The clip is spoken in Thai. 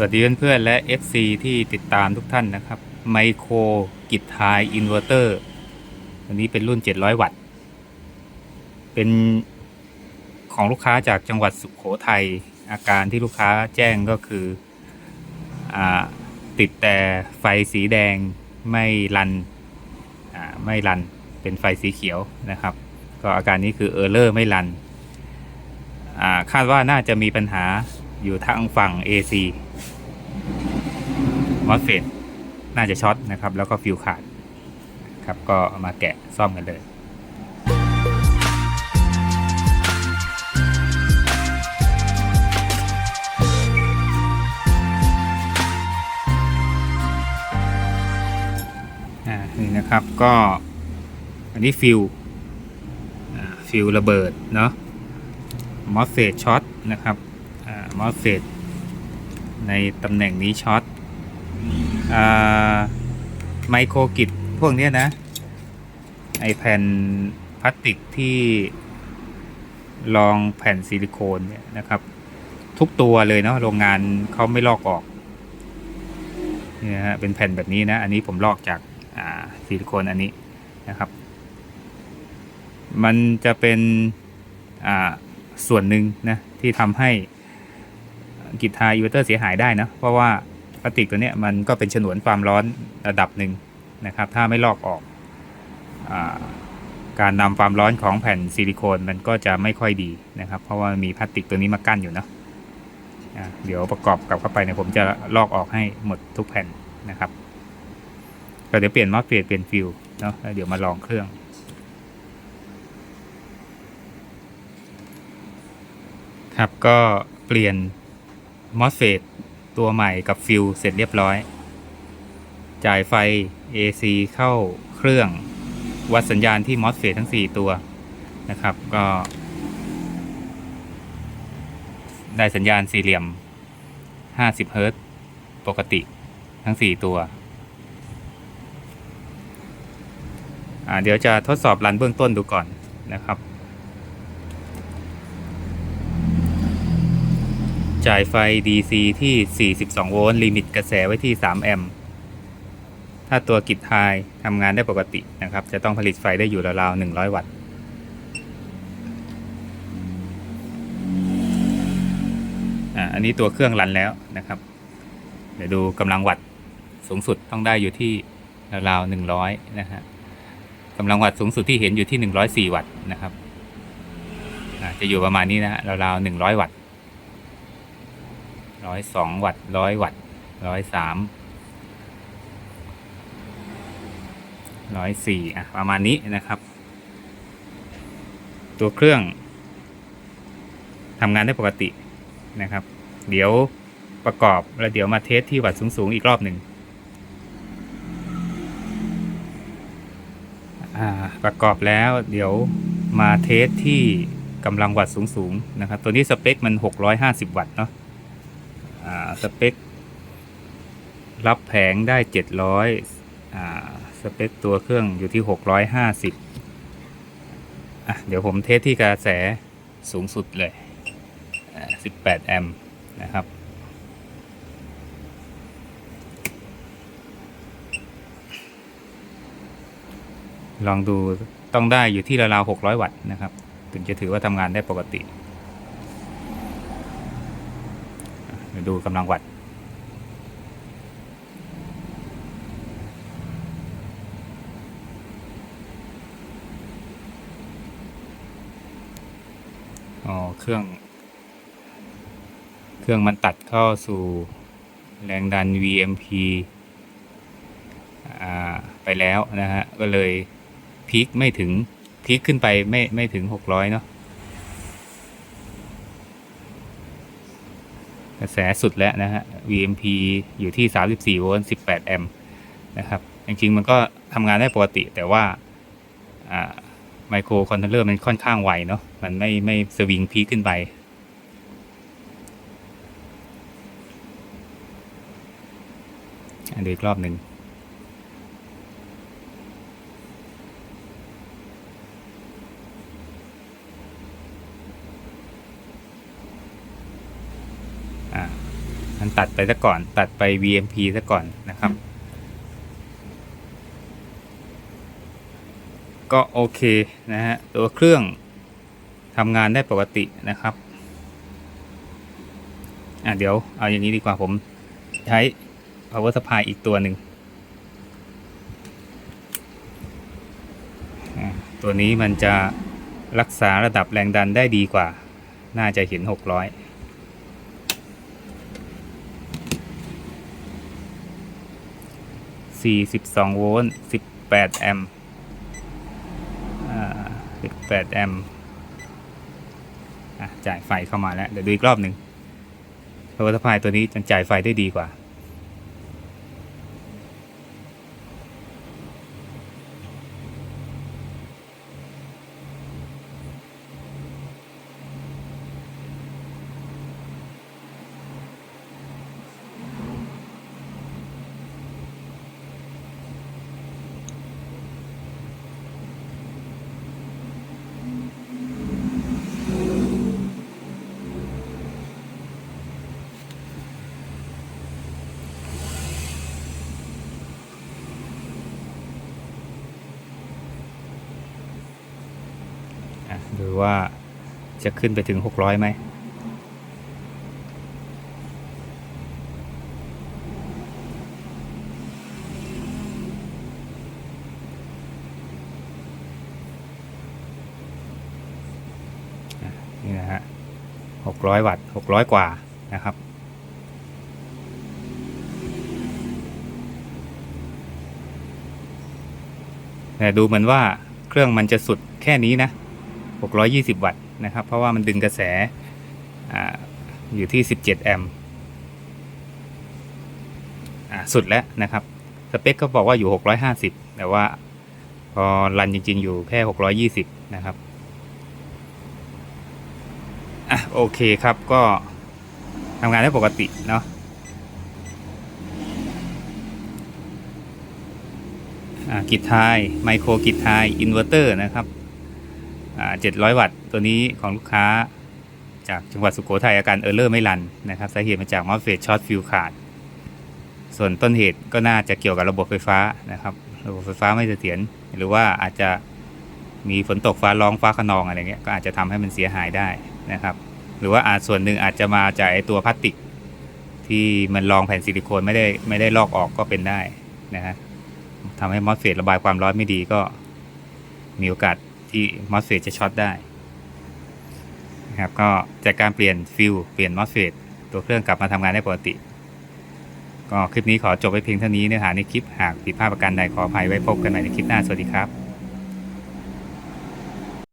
สวัสดีเพื่อนๆและ FC ที่ติดตามทุกท่านนะครับไมโครกิจไฮอินเวอร์เตอร์อันนี้เป็นรุ่น 700 วัตต์ เป็นของลูกค้าจากจังหวัดสุขโขทัยอาการที่ลูกค้าแจ้งก็คืออติดแต่ไฟสีแดงไม่รันไม่รันเป็นไฟสีเขียวนะครับ ก็อาการนี้คือเออร์เลอร์ไม่รันคาดว่าน่าจะมีปัญหา อยู่ทางฝั่ง AC มอสเฟตน่าจะช็อตนะครับ แล้วก็ฟิวขาดครับก็มาแกะซ่อมกันเลยอ่านี่นะครับก็อันนี้ฟิวฟิวระเบิดเนาะมอสเฟตช็อตนะครับ มอสเฟตในตำแหน่งนี้ช็อตอไมโครกิจพวกนี้นะ ไอแผ่นพลาสติกที่รองแผ่นซิลิโคนเนี่ยนะครับ ทุกตัวเลยเนาะโรงงานเขาไม่ลอกออกนี่นะฮะเป็นแผ่นแบบนี้นะ อันนี้ผมลอกจากาซิลิโคนอันนี้นะครับ มันจะเป็นส่วนหนึ่งนะที่ทำให้ กิทาอินเวอร์เตอร์เสียหายได้นะ เพราะว่าพลาสติกตัวนี้มันก็เป็นฉนวนความร้อนระดับหนึ่งนะครับ ถ้าไม่ลอกออกอการนำความร้อนของแผ่นซิลิโคนมันก็จะไม่ค่อยดีนะครับ เพราะว่ามีพลาสติกตัวนี้มากั้นอยู่เนาะเดี๋ยวประกอบกลับเข้าไปเนี่ยผมจะลอกออกให้หมดทุกแผ่นนะครับก็เดี๋ยวเปลี่ยนมอสเปลี่ยนเปลี่ยนฟิวเนาะแล้วเดี๋ยวมาลองเครื่องครับก็เปลี่ยน MOSFET ตัวใหม่กับฟิวเสร็จเรียบร้อย จ่ายไฟ AC เข้าเครื่อง วัดสัญญาณที่ MOSFET ทั้ง 4 ตัวนะครับ ก็ ได้สัญญาณสี่เหลี่ยม 50 เฮิรตซ์ปกติทั้ง 4 ตัวอ่าเดี๋ยวจะทดสอบรันเบื้องต้นดูก่อนนะครับ จ่ายไฟ DC ที่ 42 โวลต์ลิมิตกระแสไว้ที่ 3 แอมป์ถ้าตัวกิจไฮทำงานได้ปกตินะครับ จะต้องผลิตไฟได้อยู่ราวๆ 100 วัตต์อ่าอันนี้ตัวเครื่องรันแล้วนะครับ เดี๋ยวดูกำลังวัตต์สูงสุดต้องได้อยู่ที่ราวๆ 100 นะฮะกำลังวัตต์สูงสุดที่เห็นอยู่ที่ 104 วัตต์นะครับอ่าจะอยู่ประมาณนี้นะฮะราวๆ 100 วัตต์ ร้อยสองวัตต์ร้อยวัตต์ร้อยสามร้อยสี่อะประมาณนี้นะครับ ตัวเครื่องทำงานได้ปกตินะครับ เดี๋ยวประกอบแล้วเดี๋ยวมาเทสที่วัตต์สูง ๆ อีกรอบหนึ่งอ่าประกอบแล้วเดี๋ยวมาเทสที่กำลังวัตต์สูง ๆ นะครับ ตัวนี้สเปคมัน 650 วัตต์เนาะ สเปค รับแผงได้ 700อ่าสเปคตัวเครื่องอยู่ที่ 650อะเดี๋ยวผมเทสที่กระแสสูงสุดเลย 18 แอมป์นะครับลองดูต้องได้อยู่ที่ราวๆ600 วัตต์นะครับ ถึงจะถือว่าทำงานได้ปกติ เดี๋ยวดูกำลังวัด อ๋อ เครื่อง เครื่องมันตัดเข้าสู่แรงดัน VMP อ่าไปแล้วนะฮะ ก็เลยพีคไม่ถึงพีคขึ้นไปไม่ไม่ถึง 600 เนาะ กระแสสุดแล้วนะฮะ VMP อยู่ที่ 34 โวลต์ 18 แอมป์นะครับ จริงๆ มันก็ทำงานได้ปกติ แต่ว่าไมโครคอนโทรลเลอร์มันค่อนข้างไวเนาะ มันไม่ไม่สวิงพีขึ้นไป อันดูอีกรอบหนึ่ง อ่า มัน ตัดไปซะก่อน ตัดไป VMP ซะก่อนนะครับ ก็โอเคนะฮะตัวเครื่องทำงานได้ปกตินะครับอะเดี๋ยวเอาอย่างนี้ดีกว่าผมใช้ power supply อีกตัวหนึ่ง ตัวนี้มันจะรักษาระดับแรงดันได้ดีกว่า น่าจะเห็น 600 42 โวลต์ 18 แอมป์อ่า18 แอมป์อะจ่ายไฟเข้ามาแล้ว เดี๋ยวดูอีกรอบหนึ่งโทรทัศน์พายตัวนี้จะจ่ายไฟได้ดีกว่า ดูว่าจะขึ้นไปถึง 600ไหมนี่นะฮะ600 วัตต์ 600 กว่านะครับแต่ดูเหมือนว่าเครื่องมันจะสุดแค่นี้นะ 620 วัตต์นะครับ เพราะว่ามันดึงกระแสออยู่ที่ 17 แอมป์สุดแล้วนะครับ สเปคก็บอกว่าอยู่ 650 แต่ว่าพอรันจริง ๆ อยู่แค่ 620 นะครับอะโอเคครับก็ทำงานได้ปกติเนาะกิจไทยไมโครกิจไทยอินเวอร์เตอร์นะครับ 700 วัตต์ ตัวนี้ของลูกค้าจากจังหวัดสุโขทัยอาการเออร์เลอร์ไม่รันนะครับสาเหตุมาจากมอสเฟตช็อตฟิวขาด ส่วนต้นเหตุก็น่าจะเกี่ยวกับระบบไฟฟ้านะครับ ระบบไฟฟ้าไม่เสถียรหรือว่าอาจจะมีฝนตกฟ้าร้องฟ้าขนองอะไรเงี้ยก็อาจจะทำให้มันเสียหายได้นะครับ หรือว่าอาจส่วนหนึ่งอาจจะมาจากไอตัวพลาสติก ที่มันรองแผ่นซิลิโคนไม่ได้ไม่ได้ลอกออกก็เป็นได้นะฮะทำให้มอสเฟตระบายความร้อนไม่ดีก็มีโอกาส ที่มอสเฟตจะช็อตได้นะครับก็จากการเปลี่ยนฟิลเปลี่ยนมอสเฟตตัวเครื่องกลับมาทำงานได้ปกติ ก็คลิปนี้ขอจบไปเพียงเท่านี้เนื้อหาในคลิปหากผิดพลาดประการใดขออภัยไว้พบกันใหม่ในคลิปหน้าสวัสดีครับ